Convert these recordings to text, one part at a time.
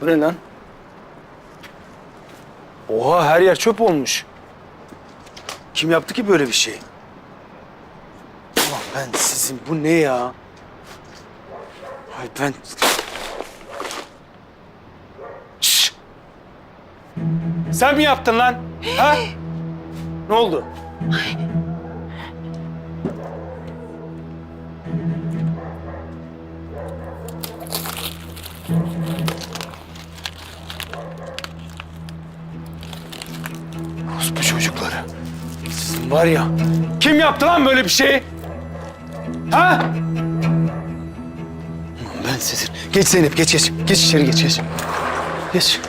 Bu ne lan? Oha her yer çöp olmuş. Kim yaptı ki böyle bir şey? Ulan ben sizin bu ne ya? Ay ben... Şşş! Sen mi yaptın lan? Ha? Ne oldu? Bu çocukları. Sizin var ya. Kim yaptı lan böyle bir şey? Ha? Ben sizin. Geç Zeynep geç geç. Geç içeri geç geç. Geç.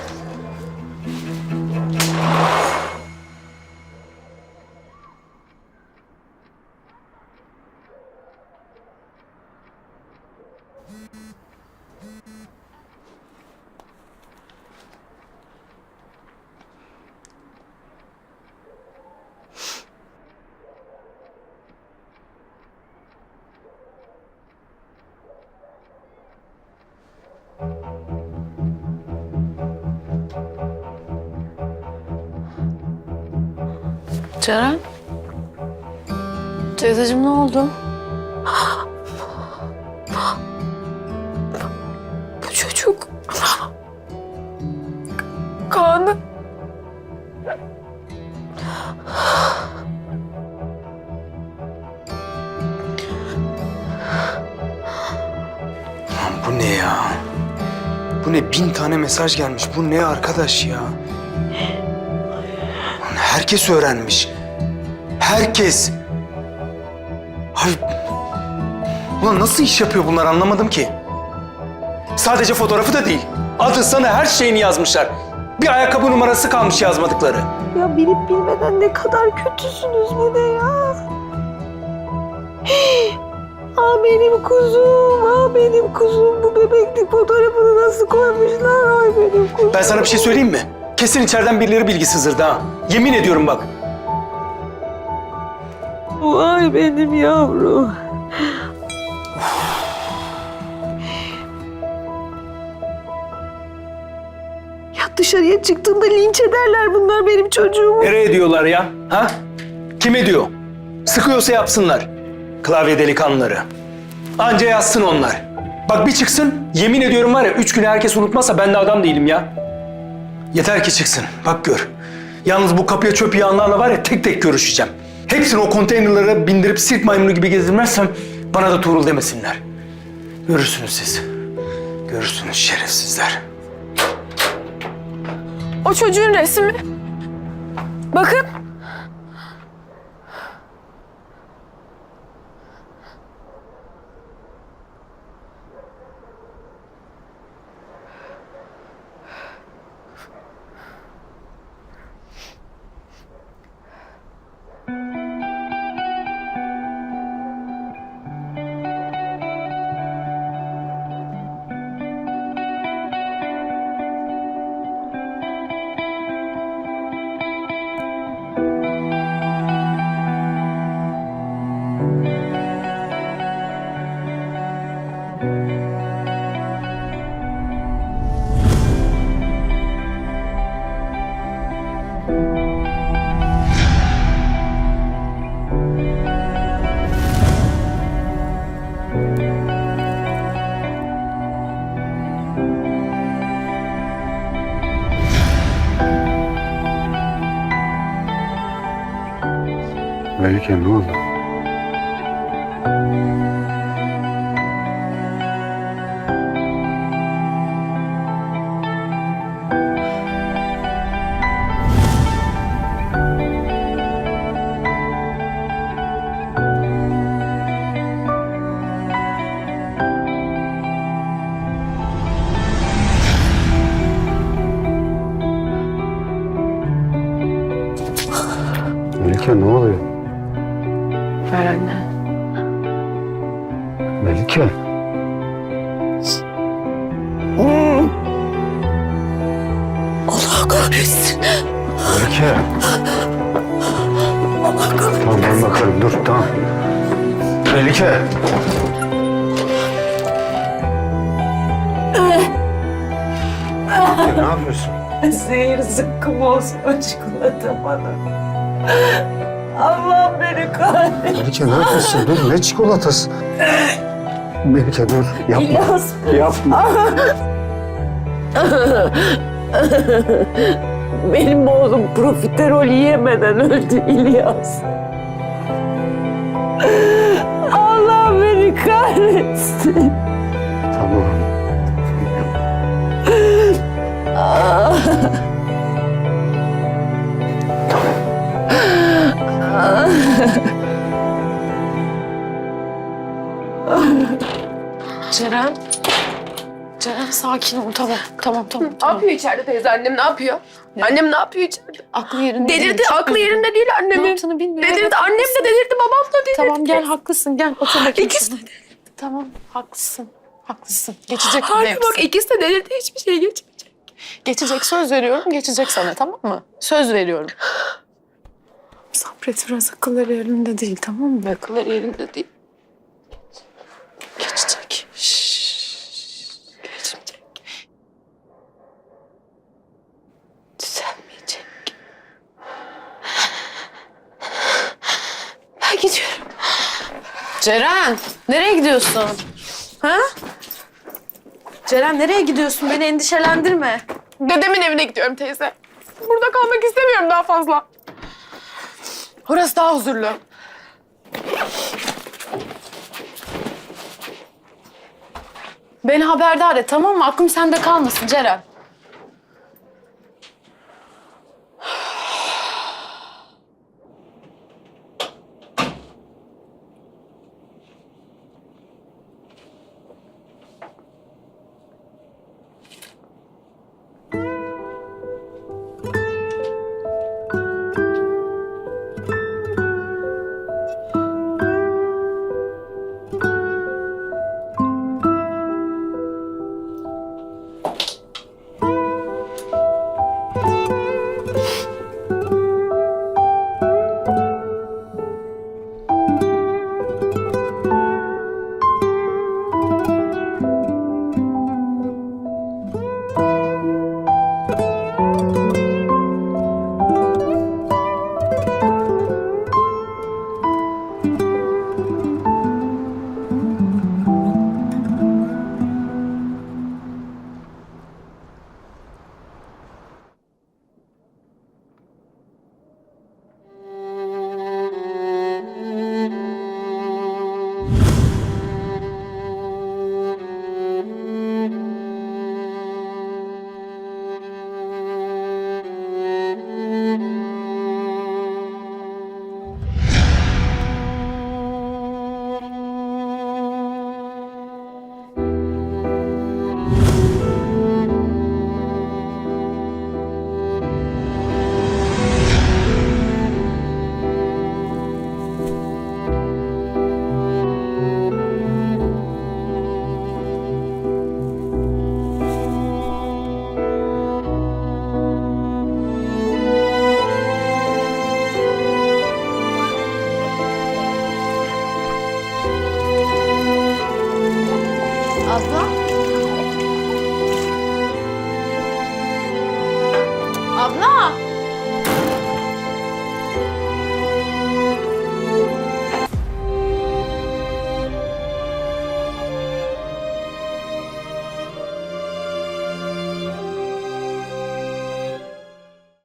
Ceren? Teyzeciğim ne oldu? Bu çocuk... Kaan'ı... Bu ne ya? Bu ne? Bin tane mesaj gelmiş. Bu ne arkadaş ya? Lan herkes öğrenmiş. Herkes. Ay... Ulan nasıl iş yapıyor bunlar anlamadım ki. Sadece fotoğrafı da değil. Adı sana her şeyini yazmışlar. Bir ayakkabı numarası kalmış yazmadıkları. Ya bilip bilmeden ne kadar kötüsünüz bu ne ya? Aa benim kuzum, aa benim kuzum. Bu bebeklik fotoğrafını nasıl koymuşlar? Ay benim kuzum. Ben sana bir şey söyleyeyim mi? Kesin içeriden birileri bilgi sızdırdı ha. Yemin ediyorum bak. Vay benim yavrum. Ya dışarıya çıktığında linç ederler bunlar benim çocuğumu. Nereye diyorlar ya? Ha? Kime diyor? Sıkıyorsa yapsınlar. Klavye delikanlıları. Anca yazsın onlar. Bak bir çıksın, yemin ediyorum var ya üç güne herkes unutmazsa ben de adam değilim ya. Yeter ki çıksın, bak gör. Yalnız bu kapıya çöp yağanlarla var ya tek tek görüşeceğim. Hepsini o konteynerlara bindirip sirk maymunu gibi gezdirmezsem bana da Tuğrul demesinler. Görürsünüz siz. Görürsünüz şerefsizler. O çocuğun resmi. Bakın. Melike ne oldu? Melike ne oluyor? Ver anne. Melike. Allah kahretsin. Melike. Tamam ben bakarım dur tamam. Melike. Melike ne yapıyorsun? Zehir zıkkım olsun çikolata bana. Allah beni kahretsin. Melike ne yapıyorsun? Dur ne çikolatası? Melike dur yapma. İlyas. Yapma. Benim oğlum profiterol yiyemeden öldü İlyas. Allah beni kahretsin. Tamam. Ceren. Ceren sakin ol tamam. Tamam tamam. Ne yapıyor içeride teyze? Annem ne yapıyor? Annem ne yapıyor içeride? Aklı yerinde Delirdi. değil. Aklı yerinde değil Ne annemin. yaptığını bilmiyor. Delirdi. Evet, Annem de delirdi. Babam da delirdi. Tamam gel haklısın gel otur bakayım. İkisi şurada. Tamam haklısın. Haklısın. Geçecek bu Harbi hepsi. bak ikisi de delirdi. Hiçbir şey geçmeyecek. Geçecek söz veriyorum geçecek sana tamam mı? Söz veriyorum. Sabret biraz akılları yerinde değil tamam mı? Akılları yerinde değil. Geçecek. Şşş. Geçecek. Düzelmeyecek. Ben gidiyorum. Ceren, nereye gidiyorsun? Ha? Ceren nereye gidiyorsun? Beni endişelendirme. Dedemin evine gidiyorum teyze. Burada kalmak istemiyorum daha fazla. Orası daha huzurlu. Beni haberdar et tamam mı? Aklım sende kalmasın Ceren.